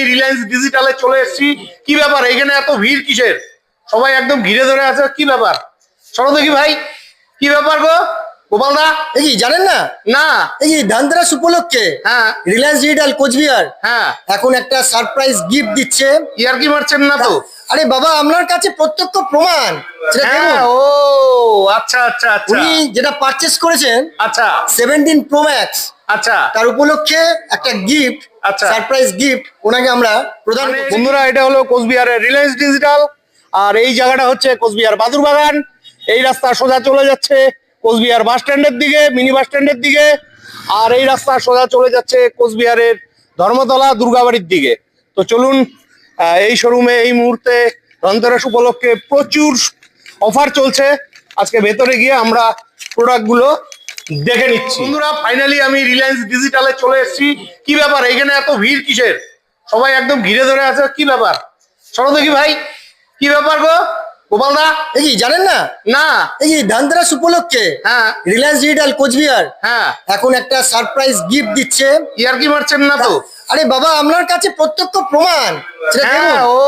আমি রিলায়েন্স ডিজিটালে চলে এসেছি। কি ব্যাপার? এখানে এত ভিড় কিসের? সবাই একদম ঘিরে ধরে আছে কি ব্যাপার? চলো দেখি ভাই কি ব্যাপার গো? গোপাল দা? এই জানেন না? না। এই ধানতেরাস উপলক্ষে হ্যাঁ। রিলায়েন্স ডিজিটাল কোচবিহার হ্যাঁ। এখন একটা সারপ্রাইজ গিফট দিচ্ছে। ইয়ার কি মারছেন না তো? আরে বাবা আপনার কাছে প্রত্যক্ষ প্রমাণ। হ্যাঁ ও আচ্ছা আচ্ছা আচ্ছা। উনি যেটা পারচেস করেছেন আচ্ছা। সেভেন্টিন প্রো ম্যাক্স আচ্ছা। তার উপলক্ষে একটা গিফট আচ্ছা। সারপ্রাইজ গিফট ওনাকে আমরা প্রদান মানে বন্ধুরা এটা হলো কোচবিহারের রিলায়েন্স ডিজিটাল আর এই জায়গাটা হচ্ছে কোচবিহার বাদুর বাগান। এই রাস্তা সোজা চলে যাচ্ছে কোচবিহার বাস স্ট্যান্ডের দিকে মিনি বাস স্ট্যান্ডের দিকে আর এই রাস্তা সোজা চলে যাচ্ছে কোচবিহারের ধর্মতলা দুর্গাবাড়ির দিকে। তো চলুন এই শোরুমে এই মুহূর্তে ধনতেরাস উপলক্ষে প্রচুর অফার চলছে। আজকে ভেতরে গিয়ে আমরা প্রোডাক্টগুলো দেখে নিচ্ছি। বন্ধুরা ফাইনালি আমি রিলায়েন্স ডিজিটালে চলে এসেছি। কি ব্যাপার? এখানে এত ভিড় কিসের? সবাই একদম ঘিরে ধরে আছে কি ব্যাপার? শোনো দেখি ভাই কি ব্যাপার গো? গোপাল এই কি জানেন না? না। এই কি ধানতেরাস উপলক্ষে হ্যাঁ। রিলায়েন্স ডিজিটাল কোচবিহার হ্যাঁ। এখন একটা সারপ্রাইজ গিফট দিচ্ছে। ইয়ার কি মারছেন না তো? আরে বাবা আপনার কাছে প্রত্যক্ষ প্রমাণ। হ্যাঁ ও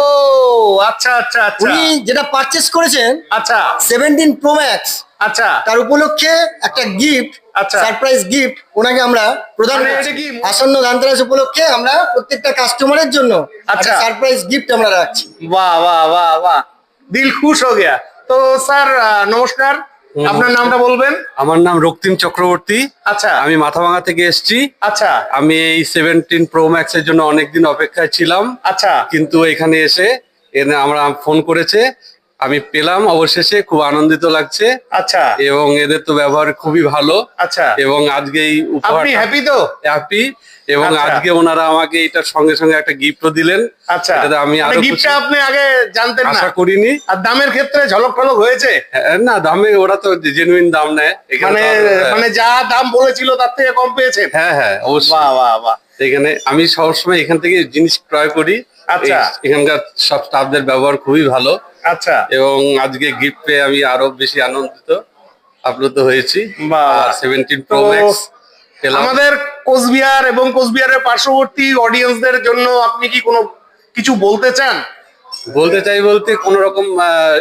আচ্ছা আচ্ছা আচ্ছা। উনি যেটা পারচেস করেছেন আচ্ছা। সেভেন্টিন প্রো ম্যাক্স আচ্ছা। তার উপলক্ষে একটা গিফট আচ্ছা। সারপ্রাইজ গিফট ওনাকে আমরা প্রদান মানে করছি। আসন্ন ধানতেরাস উপলক্ষে আমরা প্রত্যেকটা কাস্টমারের জন্য আচ্ছা। সারপ্রাইজ গিফট আমরা রাখছি। বাহ বাহ বাহ বাহ। দিল খুশ হো গয়া। তো স্যার নমস্কার। আপনার নামটা বলবেন? আমার নাম রক্তিম চক্রবর্তী। আচ্ছা। আমি মাথাভাঙা থেকে এসেছি। আচ্ছা। আমি এই সেভেন্টিন প্রো ম্যাক্স এর জন্য অনেকদিন অপেক্ষায় ছিলাম। আচ্ছা। কিন্তু এখানে এসে এনে আমরা ফোন করেছে। আমি পেলাম অবশেষে খুব আনন্দিত লাগছে। আচ্ছা। এবং এদের তো ব্যবহার খুবই ভালো। আচ্ছা। এবং আজকে এই আপনি হ্যাপি তো? হ্যাপি এবং আচ্ছা। আজকে ওনারা আমাকে এটার সঙ্গে সঙ্গে একটা গিফটও দিলেন। আচ্ছা। আমি আরও গিফটটা আপনি আগে জানতেন না। আশা করিনি। আর দামের ক্ষেত্রে ঝলক টলক হয়েছে? হ্যাঁ, না দামে ওরা তো জেনুইন দাম নেয়। এখানে মানে মানে যা দাম বলেছিল তার থেকে কম পেয়েছেন? হ্যাঁ হ্যাঁ অবশ্যই। বাহ বাহ বাহ। এখানে আমি সবসময় এখান থেকে জিনিস ক্রয় করি। আচ্ছা। এখানকার সব স্টাফদের ব্যবহার খুবই ভালো। আচ্ছা। এবং আজকে গিফট পেয়ে আমি আরও বেশি আনন্দিত আপ্লুত হয়েছি। সেভেন্টিন প্রো ম্যাক্স আমাদের কোচবিহার এবং কোচবিহারের পার্শ্ববর্তী অডিয়েন্সদের জন্য আপনি কি কোনো কিছু বলতে চান? বলতে চাই বলতে কোন রকম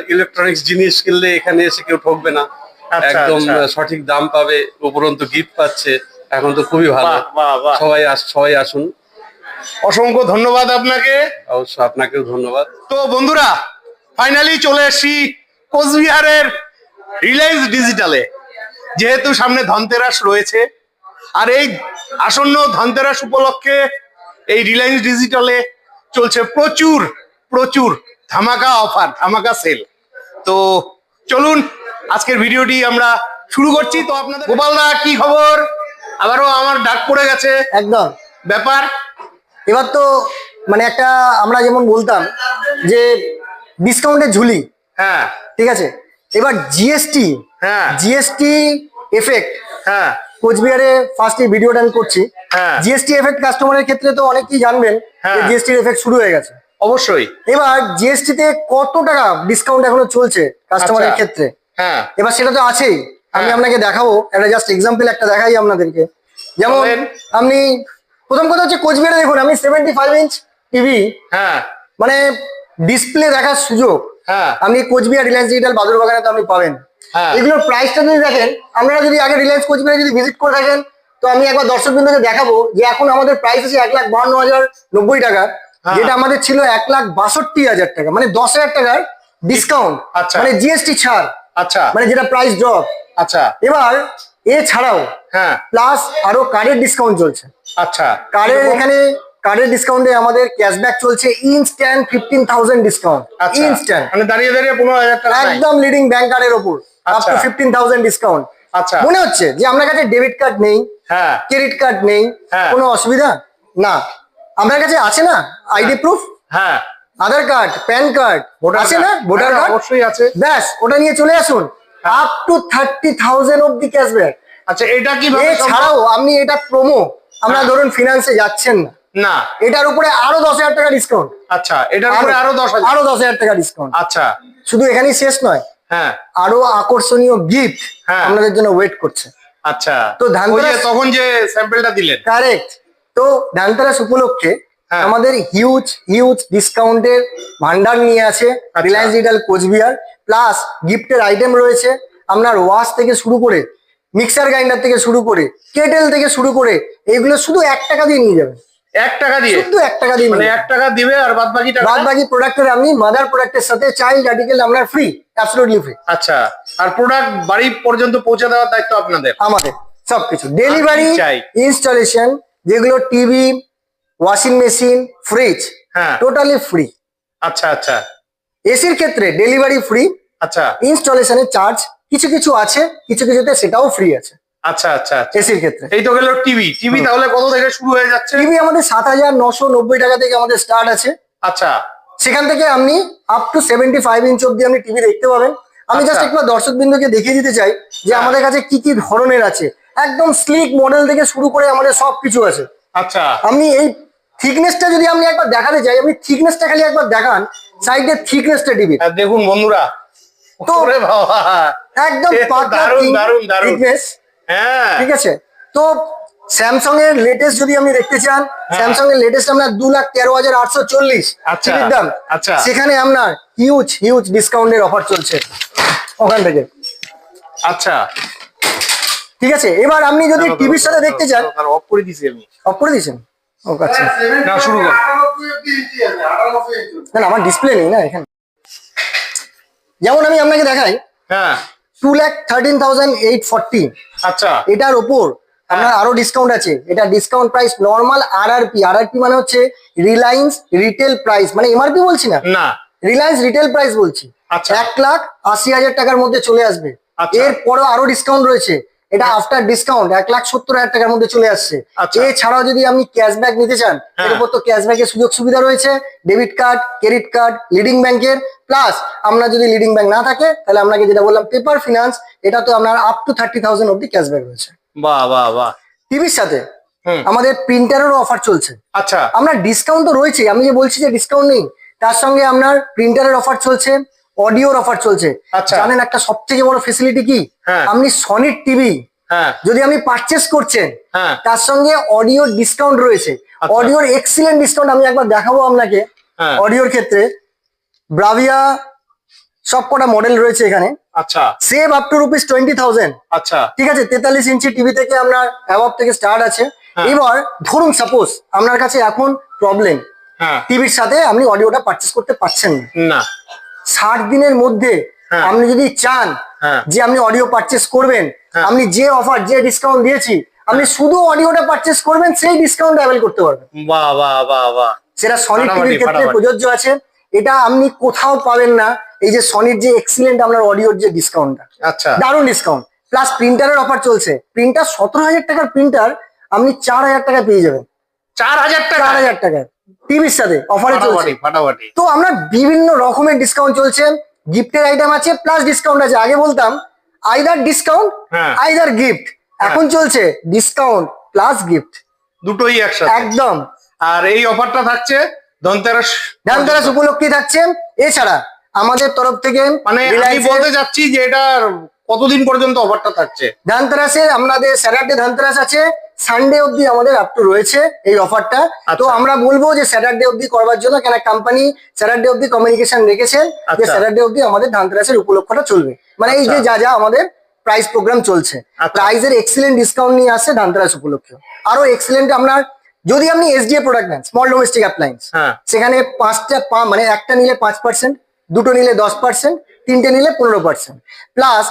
ইলেকট্রনিক্স জিনিস কিনলে এখানে এসে কেউ ঠকবে না। আচ্ছা, একদম আচ্ছা। সঠিক দাম পাবে উপরন্তু গিফট পাচ্ছে। এখন তো খুবই ভালো। সবাই সবাই আসুন। অসংখ্য ধন্যবাদ আপনাকে। অবশ্য আপনাকেও ধন্যবাদ। তো বন্ধুরা ফাইনালি চলে এসেছি কোচবিহারের রিলায়েন্স ডিজিটালে যেহেতু সামনে ধনতেরাস রয়েছে আর এই আসন্ন ধনতেরাস উপলক্ষে এই রিলায়েন্স ডিজিটালে চলছে প্রচুর প্রচুর ধামাকা অফার ধামাকা সেল তো চলুন আজকের ভিডিওটি আমরা শুরু করছি। তো আপনাদের গোপাল দা কি খবর? আবারও আমার ডাক পড়ে গেছে। একদম। ব্যাপার এবার তো মানে একটা আমরা যেমন বলতাম যে ডিসকাউন্টের ঝুলি। হ্যাঁ। ঠিক আছে? এবার জিএসটি হ্যাঁ। জিএসটি এফেক্ট হ্যাঁ। কোচবিহারে ফার্স্ট এই ভিডিওটা আমি করছি। হ্যাঁ। জিএসটি এফেক্ট কাস্টমারের ক্ষেত্রে তো অনেকেই জানবেন হ্যাঁ। জিএসটির এফেক্ট শুরু হয়ে গেছে। অবশ্যই। এবার জিএসটি তে কত টাকা ডিসকাউন্ট এখনও চলছে কাস্টমারের আচ্ছা। ক্ষেত্রে? হ্যাঁ। এবার সেটা তো আছেই। আমি হ্যাঁ। আপনাকে দেখাবো। একটা জাস্ট এক্সাম্পল একটা দেখাই আপনাদেরকে। যেমন আপনি প্রথম কথা হচ্ছে কোচবিহারে দেখুন আমি সেভেন্টি ফাইভ ইঞ্চ টিভি হ্যাঁ। মানে ডিসপ্লে দেখার সুযোগ। হ্যাঁ। আপনি কোচবিহার রিলায়েন্স ডিজিটাল বাদুর বাগানে তো আপনি পাবেন। হ্যাঁ। এগুলোর প্রাইসটা যদি দেখেন আপনারা যদি আগে রিলায়েন্স কোচবিহারে যদি ভিজিট করে থাকেন তো আমি একবার দর্শক বিন্দুকে দেখাবো যে এখন আমাদের প্রাইস আছে এক লাখ বাহান্ন হাজার নব্বই টাকা হ্যাঁ। যেটা আমাদের ছিল এক লাখ বাষট্টি হাজার টাকা মানে দশ হাজার টাকার ডিসকাউন্ট আচ্ছা। মানে জিএসটি ছাড়। আচ্ছা। মানে যেটা প্রাইস ড্রপ আচ্ছা। এবার এছাড়াও হ্যাঁ। প্লাস আরও কার্ডের ডিসকাউন্ট চলছে। আচ্ছা কার্ডের এখানে কার্ডের ডিসকাউন্টে আমাদের ক্যাশব্যাক চলছে instant fifteen thousand discount instant মানে দাঁড়িয়ে দাঁড়িয়ে পনেরো হাজার টাকা একদম লিডিং ব্যাংক কার্ডের ওপর up. To fifteen thousand discount আচ্ছা। মনে হচ্ছে যে আপনার কাছে ডেবিট কার্ড নেই হ্যাঁ। ক্রেডিট কার্ড নেই হ্যাঁ। কোনো অসুবিধা? না। আপনার কাছে আছে না আইডি প্রুফ হ্যাঁ। আধার কার্ড প্যান কার্ড আছে না? ভোটার হ্যাঁ, কার্ড অবশ্যই আছে। ব্যাস ওটা নিয়ে চলে আসুন। আপ টু থার্টি থাউজেন্ড অব্দি ক্যাশব্যাক আচ্ছা এটা সম্ভব? এছাড়াও আপনি এটা প্রোমো আমরা হ্যাঁ। ধরুন ফিনান্সে যাচ্ছেন না। না। এটার উপরে আরও দশ হাজার টাকা ডিসকাউন্ট আচ্ছা এটার উপরে আরও দশ হাজার। আরও দশ হাজার টাকা ডিসকাউন্ট আচ্ছা। শুধু এখানেই শেষ নয় হ্যাঁ। আরও আকর্ষণীয় গিফট হ্যাঁ। আপনাদের জন্য ওয়েট করছে। আচ্ছা। তো ধানতেরাস- তখন যে স্যাম্পলটা দিলেন। কারেক্ট তো ধানতেরাস উপলক্ষে হ্যাঁ। আমাদের হিউজ হিউজ ডিসকাউন্টের ভান্ডার নিয়ে আছে। রিলায়েন্স ডিজিটাল কোচবিহার প্লাস গিফটের আইটেম রয়েছে। আপনার ওয়াশ থেকে শুরু করে মিক্সার গ্রাইন্ডার থেকে শুরু করে কেটেল থেকে শুরু করে এগুলো শুধু এক টাকা দিয়ে নিয়ে যাবেন এক টাকা দিয়ে? শুধু এক টাকা দিয়ে মানে এক টাকা দিবে আর বাদ বাকি টাকা? বাদ বাকি প্রোডাক্টের আপনি মাদার প্রোডাক্টের সাথে চাইল্ড আর্টিকেল আপনার ফ্রি আচ্ছা আর প্রোডাক্ট বাড়ি পর্যন্ত পৌঁছে দেওয়ার দায়িত্ব আপনাদের? আমাদের সবকিছু। ডেলিভারি ইনস্টলেশন যেগুলো টিভি ওয়াশিং মেশিন ফ্রিজ হ্যাঁ। টোটালি ফ্রি আচ্ছা আচ্ছা। এসির ক্ষেত্রে ডেলিভারি ফ্রি আচ্ছা। ইনস্টলেশনের চার্জ কিছু কিছু আছে কিছু কিছুতে সেটাও ফ্রি আছে। আচ্ছা আচ্ছা আচ্ছা। এসির ক্ষেত্রে। এই তো গেল টিভি টিভি তাহলে কত থেকে শুরু হয়ে যাচ্ছে? টিভি আমাদের সাত হাজার নশো নব্বই টাকা থেকে আমাদের স্টার্ট আছে। আচ্ছা। সেখান থেকে আপনি up to seventy five inch অব্দি আপনি টিভি দেখতে পাবেন। আমি জাস্ট আচ্ছা। একবার দর্শক বিন্দুকে দেখিয়ে দিতে চাই যে হ্যাঁ। আমাদের কাছে কি কি ধরনের আছে। একদম স্লিক মডেল থেকে শুরু করে আমাদের সব কিছু আছে। আচ্ছা। আপনি এই থিকনেসটা যদি আপনি একবার দেখাতে চাই আপনি থিকনেসটা খালি একবার দেখান সাইডের থিকনেসটা টিভি দেখুন বন্ধুরা তো বাবা। একদম হ্যাঁ। ঠিক আছে? তো স্যামসাং এর লেটেস্ট যদি আপনি দেখতে চান স্যামসাং এর লেটেস্ট আপনার দু লাখ তেরো হাজার আটশো চল্লিশ। আচ্ছা, দাম? আচ্ছা। সেখানে আপনার হিউজ হিউজ ডিসকাউন্টের অফার চলছে। ওখান থেকে। আচ্ছা। ঠিক আছে? এবার আপনি যদি টিভির সাথে দেখতে চান অফ করে দিছি আমি। অফ করে দিয়েছেন? ও আচ্ছা। না শুরু কর। না না, আমার ডিসপ্লে নেই না এখানে। যেমন আমি আপনাকে দেখাই হ্যাঁ। Two thirteen thousand eight forty আচ্ছা। এটার ওপর আপনার আরও ডিসকাউন্ট আছে। এটা discount price normal R R P R R P মানে হচ্ছে রিলায়েন্স রিটেল প্রাইস মানে এমআরপি বলছি না? না। রিলায়েন্স রিটেল প্রাইস বলছি। আচ্ছা। এক লাখ আশি হাজার টাকার মধ্যে চলে আসবে। এরপরও এরপরেও আরও ডিসকাউন্ট রয়েছে। এটা আফটার ডিসকাউন্ট এক লাখ সত্তর হাজার টাকার মধ্যে চলে আসছে। আচ্ছা। এছাড়াও যদি আপনি ক্যাশব্যাক নিতে চান হ্যাঁ। এর উপর তো ক্যাশব্যাকের সুযোগ সুবিধা রয়েছে debit card credit card leading ব্যাংকের প্লাস আমরা যদি লিডিং ব্যাংক না থাকে তাহলে আপনাকে যেটা বললাম পেপার ফিনান্স এটা তো আপনার আপ টু থার্টি থাউজেন্ড অব্দি ক্যাশব্যাক রয়েছে। বাহ বাহ বাহ। টিভির সাথে আমাদের প্রিন্টারেরও অফার চলছে। আচ্ছা। আমরা ডিসকাউন্ট তো রয়েছে আমি যে বলছি যে ডিসকাউন্ট নেই তার সঙ্গে আপনার প্রিন্টারের অফার চলছে। অডিওর অফার চলছে। আচ্ছা। জানেন একটা সব থেকে বড় ফেসিলিটি কি? হ্যাঁ। আপনি সনির টিভি হ্যাঁ। যদি আপনি পারচেস করছেন হ্যাঁ। তার সঙ্গে অডিও ডিসকাউন্ট রয়েছে। অডিওর এক্সিলেন্ট ডিসকাউন্ট আমি একবার দেখাবো আপনাকে। অডিওর ক্ষেত্রে ব্রাভিয়া সব কটা মডেল রয়েছে এখানে। আচ্ছা। Save up to rupees twenty thousand আচ্ছা। ঠিক আছে? তেতাল্লিশ ইঞ্চি টিভি থেকে আপনার অ্যাভাব থেকে স্টার্ট আছে। এবার ধরুন সাপোজ আপনার কাছে এখন প্রবলেম টিভির সাথে আপনি অডিওটা পারচেস করতে পারছেন না। ষাট দিনের মধ্যে হ্যাঁ। আপনি যদি চান হ্যাঁ। যে আপনি অডিও পারচেস করবেন হ্যাঁ। আপনি যে অফার যে ডিসকাউন্ট দিয়েছি আপনি শুধু অডিওটা পারচেস করবেন সেই ডিসকাউন্ট অ্যাভেল করতে পারবেন। বাহ বাহ বাহ বাহ। সেটা সনি টিভির ক্ষেত্রে প্রযোজ্য আছে। এটা আপনি কোথাও পাবেন না। এই যে সনির যে এক্সিলেন্ট আপনার অডিওর যে ডিসকাউন্টটা আচ্ছা। দারুণ ডিসকাউন্ট প্লাস প্রিন্টারের অফার চলছে। প্রিন্টার সতেরো হাজার টাকার প্রিন্টার আপনি চার হাজার টাকা পেয়ে যাবেন। চার হাজার টাকা? চার হাজার টাকায়। টিভির সাথে অফারে চলছে। ফাটাফাটি। তো আমরা বিভিন্ন রকমের ডিসকাউন্ট চলছে গিফটের আইটেম আছে প্লাস ডিসকাউন্ট আছে। আগে বলতাম আইদার ডিসকাউন্ট। আইদার গিফট এখন চলছে ডিসকাউন্ট প্লাস গিফট দুটোই একসাথে। একদম। আর এই অফারটা থাকছে ধনতেরাস ধানতেরাস উপলক্ষে। থাকছে। এছাড়া আমাদের তরফ থেকে মানে আমি বলতে যাচ্ছি যে এটা কতদিন পর্যন্ত অফারটা থাকছে? ধনতেরাসে আমাদের স্যাটারডে ধনতেরাস আছে। সানডে অবধি আমাদের আপ টু রয়েছে এই অফারটা তো আচ্ছা। আমরা বলব যে স্যাটারডে অবধি করবার জন্য কেন কোম্পানি স্যাটারডে অবধি কমিউনিকেশন রেখেছেন যে আচ্ছা। স্যাটারডে অবধি আমাদের ধানতেরাসের উপলক্ষটা চলবে মানে এই যে আচ্ছা। যা যা আমাদের প্রাইস প্রোগ্রাম চলছে আচ্ছা। প্রাইজের এক্সিলেন্ট ডিসকাউন্ট নিয়ে আসছে ধানতেরাস উপলক্ষে আরও এক্সিলেন্ট আপনার যদি আপনি এসডিএ প্রোডাক্ট নেন স্মল ডোমেস্টিক অ্যাপ্লায়েন্স সেখানে পাঁচটা পা- মানে একটা নিলে পাঁচ পার্সেন্ট দুটো নিলে দশ পার্সেন্ট তিনটে নিলে পনেরো পার্সেন্ট প্লাস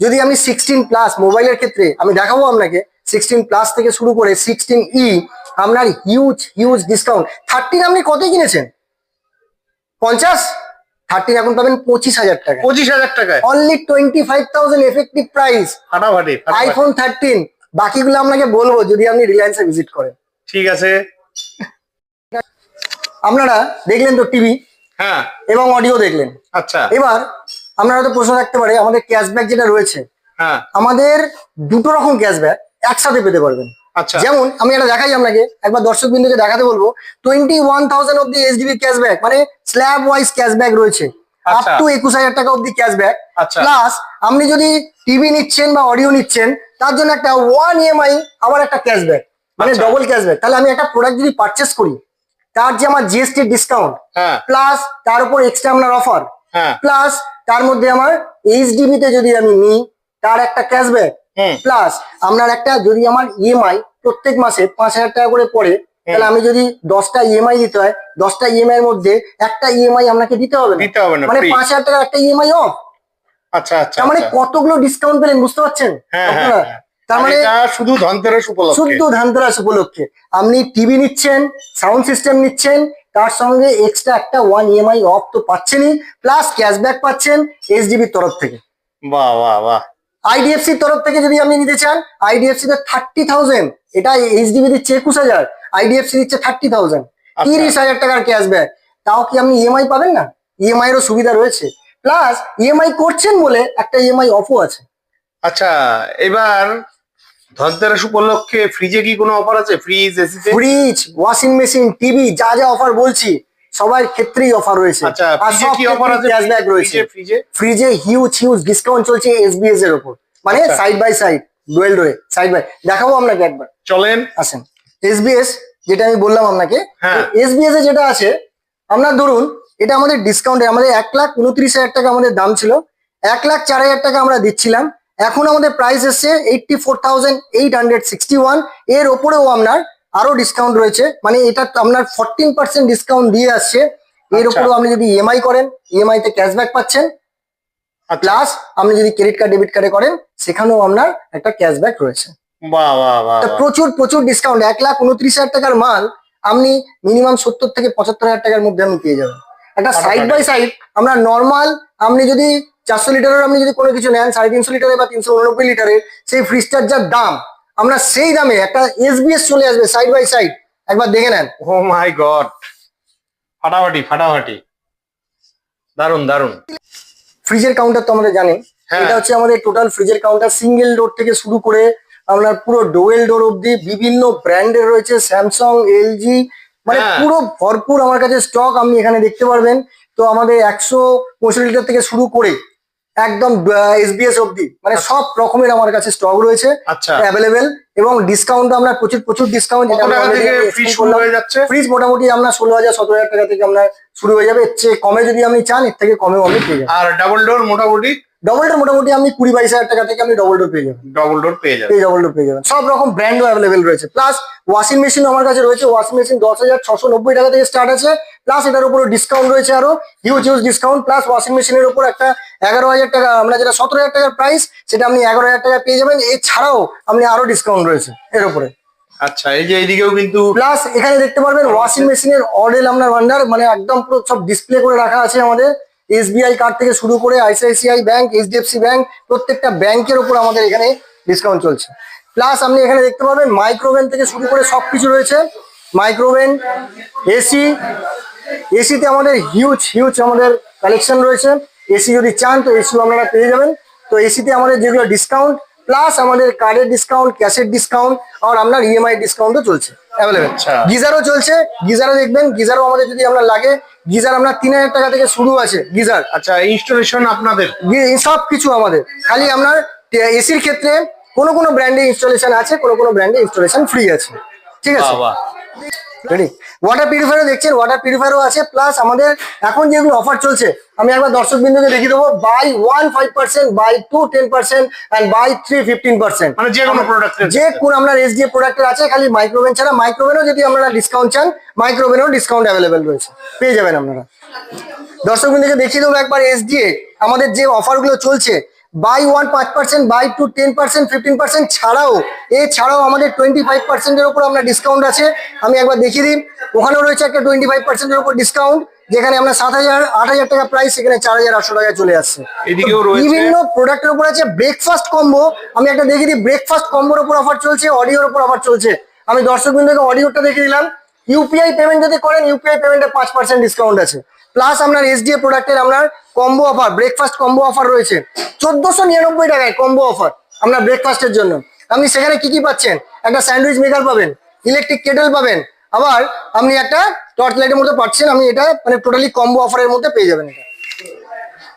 যদি আমি সিক্সটিন প্লাস মোবাইলের ক্ষেত্রে আমি দেখাবো আপনাকে সিক্সটিন প্লাস থেকে শুরু করে সিক্সটিন ই আপনার হিউজ হিউজ ডিসকাউন্ট থার্টিন আপনি কত কিনেছেন? পঞ্চাশ? থার্টিন এখন পাবেন পঁচিশ হাজার টাকা পঁচিশ হাজার টাকায়। Only twenty five thousand effective price ফাটাফাটি ফাটাফাটি। আইফোন থার্টিন বাকিগুলো আপনাকে বলব যদি আপনি রিলায়েন্সে ভিজিট করেন। ঠিক আছে। আপনারা দেখলেন তো টিভি হ্যাঁ। এবং অডিও দেখলেন। আচ্ছা। এবার আপনারা তো প্রশ্ন রাখতে পারে আমাদের ক্যাশব্যাক যেটা রয়েছে। হ্যাঁ। আমাদের দুটো রকম ক্যাশব্যাক একসাথে পেতে পারবেন। আচ্ছা। যেমন আমি এটা দেখাই আপনাকে একবার দর্শক বিন্দুকে দেখাতে বলব টোয়েন্টি ওয়ান থাউজেন্ড অব্দি এইচডিবি ক্যাশব্যাক মানে স্ল্যাব ওয়াইজ ক্যাশব্যাক রয়েছে। আপ আচ্ছা। টু একুশ হাজার টাকা অব্দি ক্যাশব্যাক আচ্ছা। প্লাস আপনি যদি টিভি নিচ্ছেন বা অডিও নিচ্ছেন তার জন্য একটা ওয়ান ইএমআই আবার একটা ক্যাশব্যাক মানে। ডবল ক্যাশব্যাক তাহলে আমি একটা প্রোডাক্ট যদি পারচেস করি তার যে আমার জিএসটি ডিসকাউন্ট প্লাস তার উপর এক্সট্রা আপনার অফার হ্যাঁ। প্লাস তার মধ্যে আমার এইচডিবি তে যদি আমি নিই তার একটা ক্যাশব্যাক প্লাস আপনার একটা যদি আমার ইএমআই প্রত্যেক মাসে পাঁচ হাজার টাকা করে পড়ে তাহলে আমি যদি দশটা ইএমআই দিতে হয় দশটা ইএমআই এর মধ্যে একটা ইএমআই আপনাকে দিতে হবে দিতে হবে না মানে পাঁচ হাজার টাকা একটা ইএমআই অফ আচ্ছা আচ্ছা মানে আচ্ছা। কতগুলো ডিসকাউন্ট পেলেন বুঝতে পারছেন? হ্যাঁ হ্যাঁ আপনারা? হ্যাঁ। তার মানে শুধু ধনতেরাস উপলক্ষে। শুদ্ধ ধানতেরাস উপলক্ষে। আপনি টিভি নিচ্ছেন সাউন্ড সিস্টেম নিচ্ছেন তার সঙ্গে এক্সট্রা একটা ওয়ান ইএমআই অফ তো পাচ্ছেনই প্লাস ক্যাশব্যাক পাচ্ছেন এসডিবির তরফ থেকে। বাহ বাহ বাহ। আইডিএফসির তরফ থেকে যদি আপনি নিতে চান আইডিএফসি তে থার্টি থাউজেন্ড এটা এইচডিবি দিচ্ছে একুশ হাজার আইডিএফসি দিচ্ছে থার্টি থাউজেন্ড আচ্ছা। তিরিশ হাজার টাকার ক্যাশব্যাক তাও কি আপনি ইএমআই পাবেন না? ইএমআই এরও সুবিধা রয়েছে। প্লাস ইএমআই করছেন বলে একটা ইএমআই অফও আছে। আচ্ছা এবার ধনতেরাস উপলক্ষে ফ্রিজে কি কোনো অফার আছে? ফ্রিজ এসিতে ফ্রিজ ওয়াশিং মেশিন টিভি যা যা অফার বলছি সবার ক্ষেত্রেই অফার রয়েছে। ফ্রিজে ক্যাশব্যাক রয়েছে। হিউজ হিউজ ডিসকাউন্ট চলছে এসবিএস এর উপর। মানে। সাইড বাই সাইড ডুয়েল ডোয়ে সাইড বাই দেখাবো আপনাকে একবার। চলেন। আসেন। এসবিএস যেটা আমি বললাম আপনাকে হ্যাঁ। এসবিএস এ যেটা আছে আপনার ধরুন এটা আমাদের ডিসকাউন্টে আমাদের এক লাখ উনত্রিশ হাজার টাকা আমাদের দাম ছিল। এক লাখ চার হাজার টাকা আমরা দিচ্ছিলাম। এখন আমাদের প্রাইস এসছে eighty four thousand eight hundred sixty ওয়ানের ওপরেও আপনার আরও ডিসকাউন্ট রয়েছে। মানে এটা আপনার ফোরটিন পার্সেন্ট ডিসকাউন্ট দিয়ে আসছে। এর আচ্ছা। উপরেও আপনি যদি ইএমআই করেন ইএমআই তে ক্যাশব্যাক পাচ্ছেন। আচ্ছা। প্লাস আপনি যদি ক্রেডিট কার্ড ডেবিট কার্ডে করেন সেখানেও আপনার একটা ক্যাশব্যাক রয়েছে। প্রচুর প্রচুর ডিসকাউন্ট এক লাখ উনত্রিশ হাজার টাকার মাল আপনি মিনিমাম সত্তর থেকে পঁচাত্তর হাজার টাকার মধ্যে আপনি পেয়ে যাবেন। একটা সাইড বাই সাইড আমরা নর্মাল আপনি যদি চারশো লিটারের আপনি যদি কোনো কিছু নেন সাড়ে তিনশো লিটারে বা তিনশো উননব্বই লিটারের সেই ফ্রিজটার যা দাম আমরা সেই দামে একটা এসবিএস চলে আসবে সাইড বাই সাইড একবার দেখে নেন। Oh my God. ফাটাফাটি ফাটাফাটি। দারুণ দারুণ ফ্রিজের কাউন্টার তো আমরা জানি হ্যাঁ। এটা হচ্ছে আমাদের টোটাল ফ্রিজের কাউন্টার সিঙ্গেল ডোর থেকে শুরু করে আপনার পুরো ডোয়েল ডোর অবধি বিভিন্ন ব্র্যান্ডের রয়েছে স্যামসাং এলজি মানে হ্যাঁ। পুরো ভরপুর আমার কাছে স্টক আপনি এখানে দেখতে পারবেন। তো আমাদের একশো পঁয়ষট্টি লিটার থেকে শুরু করে একদম এসবিএস অবধি। মানে সব রকমের আমার কাছে স্টক রয়েছে আচ্ছা। অ্যাভেলেবেল এবং ডিসকাউন্ট আমরা প্রচুর প্রচুর ডিসকাউন্ট হয়ে ফ্রিজ মোটামুটি আমরা ষোলো হাজার সতেরো হাজার টাকা থেকে আমরা শুরু হয়ে যাবে। এর চেয়ে কমে যদি আপনি চান এর থেকে কমেও আমি আর ডাবল ডোর মোটামুটি ডবলটা মোটামুটি আপনি কুড়ি বাইশ হাজার টাকা থেকে আপনি ডবল ডোর পেয়ে যাবেন ডবল ডোর পেয়ে যাবে। পেয়ে ডবল ডোর পেয়ে যাবেন। সব রকম ব্র্যান্ডও অ্যাভেলেবেল রয়েছে। প্লাস ওয়াশিং মেশিন আমার কাছে রয়েছে। ওয়াশিং মেশিন দশ হাজার ছশো নব্বই টাকা থেকে স্টার্ট আছে। প্লাস এটার উপরে ডিসকাউন্ট রয়েছে আরও। Huge huge discount plus washing মেশিনের উপর একটা এগারো হাজার টাকা আমরা যেটা সতেরো হাজার টাকার প্রাইস সেটা আপনি এগারো হাজার টাকা পেয়ে যাবেন। এছাড়াও আপনি আরও ডিসকাউন্ট রয়েছে এর উপরে। আচ্ছা এই যে এইদিকেও কিন্তু প্লাস এখানে দেখতে পারবেন ওয়াশিং মেশিনের অর্ডেল আপনার ভান্ডার মানে একদম পুরো সব ডিসপ্লে করে রাখা আছে আমাদের। এসবিআই কার্ড থেকে শুরু করে আইসিআইসিআই ব্যাংক এইচডিএফসি ব্যাংক প্রত্যেকটা ব্যাংকের উপর আমাদের এখানে ডিসকাউন্ট চলছে। প্লাস আপনি এখানে দেখতে পাবেন মাইক্রোওভেন থেকে শুরু করে সব কিছু রয়েছে মাইক্রোওভেন এসি এসিতে আমাদের হিউজ হিউজ আমাদের কালেকশন রয়েছে। এসি যদি চান তো এসিও আপনারা পেয়ে যাবেন। তো এসিতে আমাদের যেগুলো ডিসকাউন্ট প্লাস আমাদের কার্ডের ডিসকাউন্ট ক্যাশের ডিসকাউন্ট আর আপনার ইএমআই ডিসকাউন্টও চলছে। অ্যাভেলেবেল আচ্ছা। গিজারও চলছে। গিজারও দেখবেন। গিজারও আমাদের যদি আপনার লাগে গিজার আপনার তিন হাজার টাকা থেকে শুরু আছে গিজার। আচ্ছা ইনস্টলেশন আপনাদের? সব কিছু আমাদের। খালি আপনার এসির ক্ষেত্রে কোনো কোনো ব্র্যান্ডে ইনস্টলেশন আছে কোনো কোনো ব্র্যান্ডে ইনস্টলেশন ফ্রি আছে। ঠিক আছে? রেডি ওয়াটার পিউরিফায়ারও দেখছেন ওয়াটার পিউরিফায়ারও আছে প্লাস আমাদের এখন যেগুলো অফার চলছে আমি একবার দর্শক বিন্দুকে দেখিয়ে দেবো buy one five percent buy two ten percent and buy three fifteen percent মানে যে কোনো প্রোডাক্টের যে কোন আপনার এস এসডিএ প্রোডাক্টের আছে খালি মাইক্রোওভেন ছাড়া মাইক্রোওভেনও যদি আপনারা ডিসকাউন্ট চান মাইক্রোওভেনও ডিসকাউন্ট অ্যাভেলেবেল রয়েছে। পেয়ে যাবেন আপনারা। দর্শক বিন্দুকে দেখিয়ে দেবো একবার এস এসডিএ আমাদের যে অফারগুলো চলছে বাই ওয়ান পাঁচ percent buy two ten percent fifteen percent ছাড়াও এছাড়াও আমাদের টোয়েন্টি ফাইভ পার্সেন্টের উপর আমরা ডিসকাউন্ট আছে। আমি একবার দেখিয়ে দিই। ওখানেও রয়েছে একটা টোয়েন্টি ফাইভ পার্সেন্টের উপর ডিসকাউন্ট যেখানে আমরা সাত হাজার আট হাজার টাকা প্রাইস সেখানে চার হাজার আটশো টাকায় চলে আসছে। বিভিন্ন প্রোডাক্টের উপর আছে ব্রেকফাস্ট কম্বো আমি একটা দেখিয়ে দিই ব্রেকফাস্ট কম্বোর উপর অফার চলছে অডিওর উপর অফার চলছে। আমি দর্শক বিন্দুকে অডিওটা দেখিয়ে দিলাম। ইউপিআই পেমেন্ট যদি করেন ইউপিআই পেমেন্টে পাঁচ পার্সেন্ট ডিসকাউন্ট আছে। প্লাস আপনার এসডিএ প্রোডাক্টের আপনার combo offer breakfast combo offer রয়েছে। চোদ্দশো নিরানব্বই টাকায় কম্বো অফার আপনার ব্রেকফাস্টের জন্য। আপনি সেখানে কি কি পাচ্ছেন? একটা স্যান্ডউইচ মেকার পাবেন ইলেকট্রিক কেটেল পাবেন আবার আপনি একটা টর্চ লাইটের মধ্যে পাচ্ছেন আমি এটা মানে টোটালি কম্বো অফারের মধ্যে পেয়ে যাবেন এটা।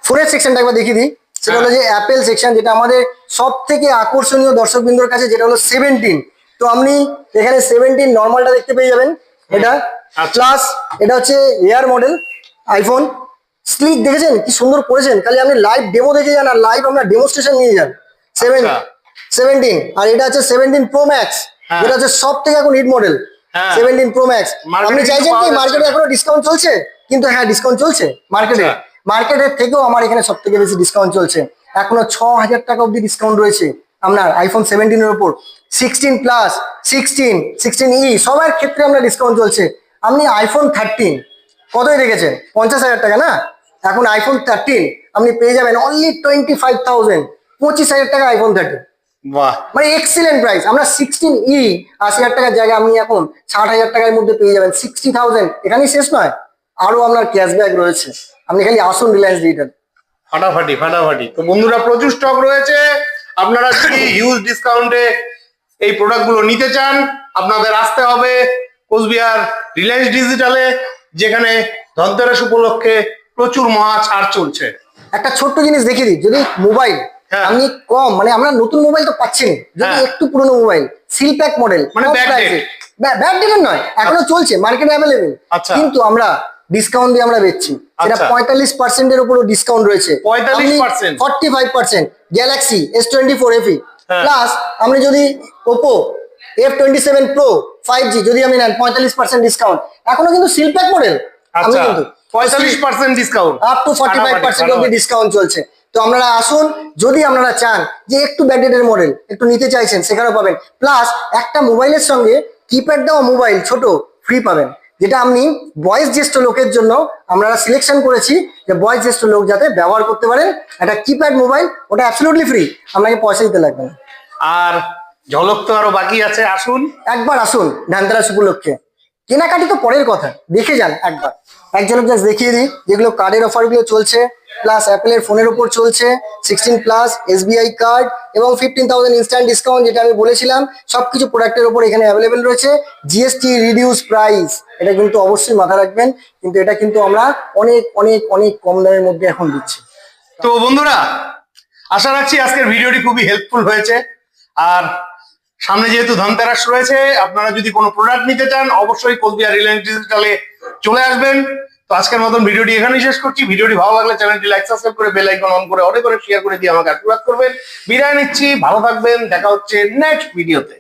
ফোনের সেকশনটা একবার দেখিয়ে দিই। সেটা হলো যে অ্যাপেল সেকশন যেটা আমাদের সব থেকে আকর্ষণীয় দর্শক বিন্দুর কাছে যেটা হলো সেভেন্টিন তো আপনি এখানে সেভেন্টিন নর্মালটা দেখতে পেয়ে যাবেন। এটা আচ্ছা। প্লাস এটা হচ্ছে এয়ার মডেল আইফোন স্লিক দেখেছেন? কি সুন্দর করেছেন? খালি আপনি লাইভ ডেমো দেখে যান আর লাইভ আমরা ডেমোস্ট্রেশন নিয়ে যান। সেভেন আচ্ছা। সেভেন্টিন আর এটা হচ্ছে সেভেন্টিন প্রো ম্যাক্স। এটা হচ্ছে সব থেকে এখন hit model. Seventeen pro max আপনি চাইছেন কি মার্কেটে এখনও ডিসকাউন্ট চলছে? কিন্তু হ্যাঁ ডিসকাউন্ট চলছে। মার্কেটে আচ্ছা। মার্কেটের থেকেও আমার এখানে সব থেকে বেশি ডিসকাউন্ট চলছে। এখনও ছ হাজার টাকা অব্দি ডিসকাউন্ট রয়েছে আপনার আইফোন সেভেন্টিনের উপর sixteen plus sixteen sixteen E সবার ক্ষেত্রে আমরা ডিসকাউন্ট চলছে। আপনি আইফোন থার্টিন কতই রেখেছেন? পঞ্চাশ হাজার টাকা না? এখন আইফোন থার্টিন আপনি পেয়ে যাবেন অনলি টোয়েন্টি ফাইভ থাউজেন্ড পঁচিশ হাজার টাকা আইফোন থার্টিন বাহ। মানে এক্সিলেন্ট প্রাইস আমরা সিক্সটিন ই আশি হাজার টাকার জায়গায় আপনি এখন ষাট হাজার টাকার মধ্যে পেয়ে যাবেন সিক্সটি থাউজেন্ড এখানেই শেষ নয় আরও আপনার ক্যাশব্যাক রয়েছে। আপনি খালি আসুন রিলায়েন্স ডিজিটাল ফাটাফাটি ফাটাফাটি। তো বন্ধুরা প্রচুর স্টক রয়েছে। আপনারা যদি হিউজ ডিসকাউন্টে এই প্রোডাক্টগুলো নিতে চান আপনাদের আসতে হবে কোচবিহার রিলায়েন্স ডিজিটালে যেখানে ধনতেরাস উপলক্ষে প্রচুর মহা ছাড় চলছে একটা ছোট্ট জিনিস দেখিয়ে দিই যদি মোবাইল হ্যাঁ। আপনি কম মানে আমরা নতুন মোবাইল তো পাচ্ছি না যদি হ্যাঁ। একটু পুরনো মোবাইল সিল প্যাক মডেল মানে backdated। ব্যাড ডেটের নয় এখনও চলছে মার্কেটে অ্যাভেলেবেল আচ্ছা। কিন্তু আমরা ডিসকাউন্ট দিয়ে আমরা বেচছি এটা আচ্ছা। পঁয়তাল্লিশ পার্সেন্টের উপরও ডিসকাউন্ট রয়েছে 45% forty five percent Galaxy S twenty four FE. Plus আপনি যদি Oppo F twenty seven pro five G যদি আমি নেন পঁয়তাল্লিশ পার্সেন্ট ডিসকাউন্ট এখনও কিন্তু সিল প্যাক মডেল আমি আচ্ছা কিন্তু পঁয়তাল্লিশ percent discount up to forty five percent অব্দি ডিসকাউন্ট চলছে। তো আপনারা আসুন যদি আপনারা চান যে একটু মডেল একটু নিতে চাইছেন সেখানেও পাবেন। প্লাস একটা মোবাইলের সঙ্গে কিপ্যাড দেওয়া মোবাইল ছোট ফ্রি পাবেন। যেটা আপনি বয়স জ্যেষ্ঠ লোকের জন্য আমরা সিলেকশন করেছি যে বয়স জ্যেষ্ঠ লোক যাতে ব্যবহার করতে পারেন। একটা কিপ্যাড মোবাইল ওটা অ্যাবসলিউটলি ফ্রি আপনাকে পয়সা দিতে লাগবে আর ঝলক তো আরও বাকি আছে আসুন। একবার আসুন ধানতেরাস উপলক্ষে। কেনাকাটি তো পরের কথা দেখে যান একবার। এক ঝলক জাস্ট দেখিয়ে দিই যেগুলো কার্ডের অফারগুলো চলছে প্লাস অ্যাপেলের ফোনের উপর চলছে সিক্সটিন প্লাস এসবিআই কার্ড এবং ফিফটিন থাউজেন্ড ইনস্ট্যান্ট ডিসকাউন্ট যেটা আমি বলেছিলাম সবকিছু প্রোডাক্টের উপর এখানে অ্যাভেলেবেল রয়েছে। জিএসটি রিডিউস প্রাইস এটা কিন্তু অবশ্যই মাথা রাখবেন কিন্তু এটা কিন্তু আমরা অনেক অনেক অনেক কম দামের মধ্যে এখন দিচ্ছি। তো বন্ধুরা আশা রাখছি আজকের ভিডিওটি খুবই হেল্পফুল হয়েছে। আর সামনে যেহেতু ধনতেরাস রয়েছে, আপনারা যদি কোনো প্রোডাক্ট নিতে চান, অবশ্যই কোচবিহার রিলায়েন্স ডিজিটালে চলে আসবেন। তো আজকের মতন ভিডিওটি এখানেই শেষ করছি। ভিডিওটি ভালো লাগলে চ্যানেলটি লাইক সাবস্ক্রাইব করে বেল আইকন অন করে অনেক করে শেয়ার করে দিয়ে আমাকে আশীর্বাদ করবেন। বিদায় নিচ্ছি, ভালো থাকবেন, দেখা হচ্ছে নেক্সট ভিডিওতে